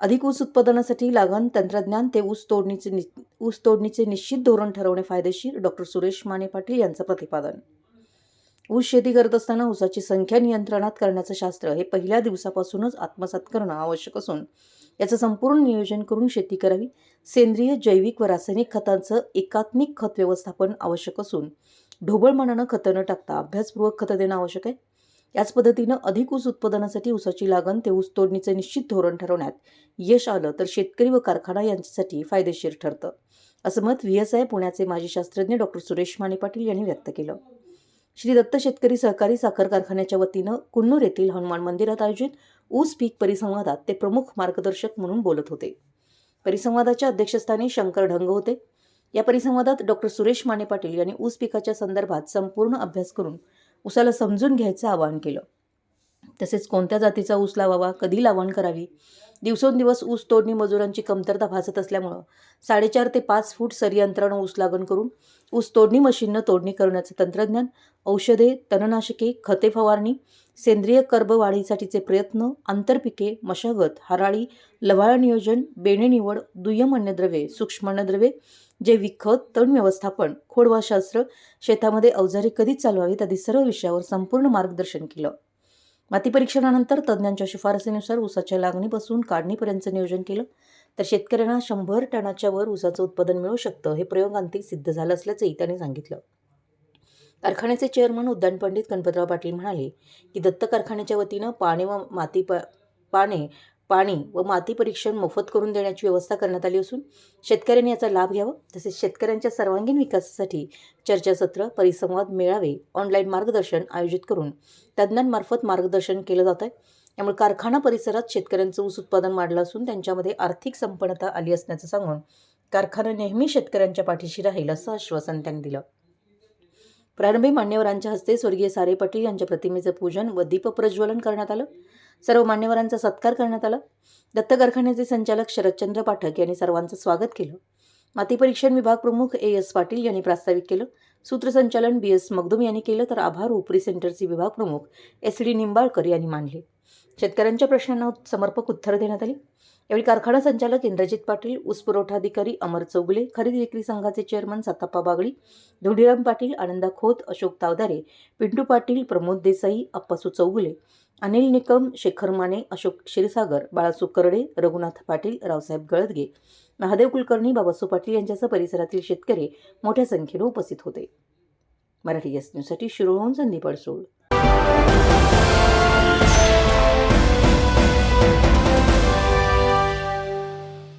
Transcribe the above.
अधिक ऊस उत्पादनासाठी लागण तंत्रज्ञान ते ऊस तोडणीचे नि ऊस तोडणीचे निश्चित धोरण ठरवणे फायदेशीर डॉक्टर सुरेश माने पाटील यांचं प्रतिपादन. ऊस शेती करत असताना ऊसाची संख्या नियंत्रणात करण्याचं शास्त्र हे पहिल्या दिवसापासूनच आत्मसात करणं आवश्यक असून याचं संपूर्ण नियोजन करून शेती करावी. सेंद्रिय जैविक व रासायनिक खतांचं एकात्मिक खत व्यवस्थापन आवश्यक असून ढोबळ मनानं खतं न टाकता अभ्यासपूर्वक खतं देणं आवश्यक आहे. याच पद्धतीनं अधिक ऊस उत्पादनासाठी ऊसाची लागण ते ऊस तोडणीचे निश्चित धोरण ठरवण्यात यश आलं तर शेतकरी व कारखाना यांच्यासाठी फायदेशीर ठरतं असं मत व्ही एस आय पुण्याचे माजी शास्त्रज्ञ डॉक्टर सुरेश माने पाटील यांनी व्यक्त केलं. श्री दत्त शेतकरी सहकारी साखर कारखान्याच्या वतीनं कुन्नूर येथील हनुमान मंदिरात आयोजित ऊस पीक परिसंवादात ते प्रमुख मार्गदर्शक म्हणून बोलत होते. परिसंवादाच्या अध्यक्षस्थानी शंकर ढंग होते. या परिसंवादात डॉक्टर सुरेश माने पाटील यांनी ऊस पिकाच्या संदर्भात संपूर्ण अभ्यास करून ऊसाला समजून घ्यायचं आवाहन केलं. तसेच कोणत्या जातीचा ऊस लावावा कधी लावण करावी? दिवसेंदिवस ऊस तोडणी मजुरांची कमतरता भासत असल्यामुळं साडेचार ते पाच फूट सरी ऊस लागण करून ऊस तोडणी मशीननं तोडणी करण्याचं तंत्रज्ञान औषधे तणनाशके खते फवारणी सेंद्रिय कर्ब वाढीसाठीचे प्रयत्न आंतरपिके मशागत हराळी लवाळ नियोजन बेणे निवड दुय्यम अन्नद्रव्ये सूक्ष्म अन्नद्रव्ये जैविक खत तण व्यवस्थापन खोडवाशास्त्र शेतामध्ये अवजारे कधी चालवावीत आदी सर्व विषयावर संपूर्ण मार्गदर्शन केलं. माती परीक्षणानंतर तज्ज्ञांच्या शिफारसीनुसार ऊसाच्या लागणीपासून काढणीपर्यंतचं नियोजन केलं. तर शेतकऱ्यांना शंभर टनाच्या वर ऊसाचं उत्पादन मिळू शकतं हे प्रयोगांती सिद्ध झालं असल्याचंही त्यांनी सांगितलं. कारखान्याचे चेअरमन उद्यान पंडित गणपतराव पाटील म्हणाले की दत्त कारखान्याच्या वतीनं पाणी व माती प पाने पाणी व माती परीक्षण मोफत करून देण्याची व्यवस्था करण्यात आली असून शेतकऱ्यांनी याचा लाभ घ्यावा. तसेच शेतकऱ्यांच्या सर्वांगीण विकासासाठी चर्चासत्र परिसंवाद मेळावे ऑनलाईन मार्गदर्शन आयोजित करून तज्ज्ञांमार्फत मार्गदर्शन केलं जात आहे. त्यामुळे कारखाना परिसरात शेतकऱ्यांचं ऊस उत्पादन वाढलं असून त्यांच्यामध्ये आर्थिक संपन्नता आली असल्याचं सांगून कारखाना नेहमी शेतकऱ्यांच्या पाठीशी राहील असं आश्वासन त्यांनी दिलं. प्रारंभी मान्यवरांच्या हस्ते स्वर्गीय सारे पाटील यांच्या प्रतिमेचं पूजन व दीपप्रज्वलन करण्यात आलं. सर्व मान्यवरांचा सत्कार करण्यात आला. दत्त कारखान्याचे संचालक शरदचंद्र पाठक यांनी सर्वांचं स्वागत केलं. माती परीक्षण विभाग प्रमुख ए एस पाटील यांनी प्रास्ताविक केलं. सूत्रसंचालन बी एस मगदुम यांनी केलं तर आभार. उपरी सेंटरचे विभाग प्रमुख एस डी निंबाळकर यांनी मांडले शेतकऱ्यांच्या प्रश्नांना समर्पक उत्तरं देण्यात आली. यावेळी कारखाना संचालक इंद्रजित पाटील ऊस पुरवठाधिकारी अमर चौगुले खरेदी विक्री संघाचे चेअरमन सत्ताप्पा बागडी धोडीराम पाटील आनंदा खोत अशोक तावदारे पिंटू पाटील प्रमोद देसाई अप्पासू चौगुले अनिल निकम शेखर माने अशोक क्षीरसागर बाळासू करडे रघुनाथ पाटील रावसाहेब गळदगे महादेव कुलकर्णी बाबासू पाटील यांच्यासह परिसरातील शेतकरी मोठ्या संख्येने उपस्थित होते. मराठी एस न्यूजसाठी शिरोळहून संदीप अडसूळ.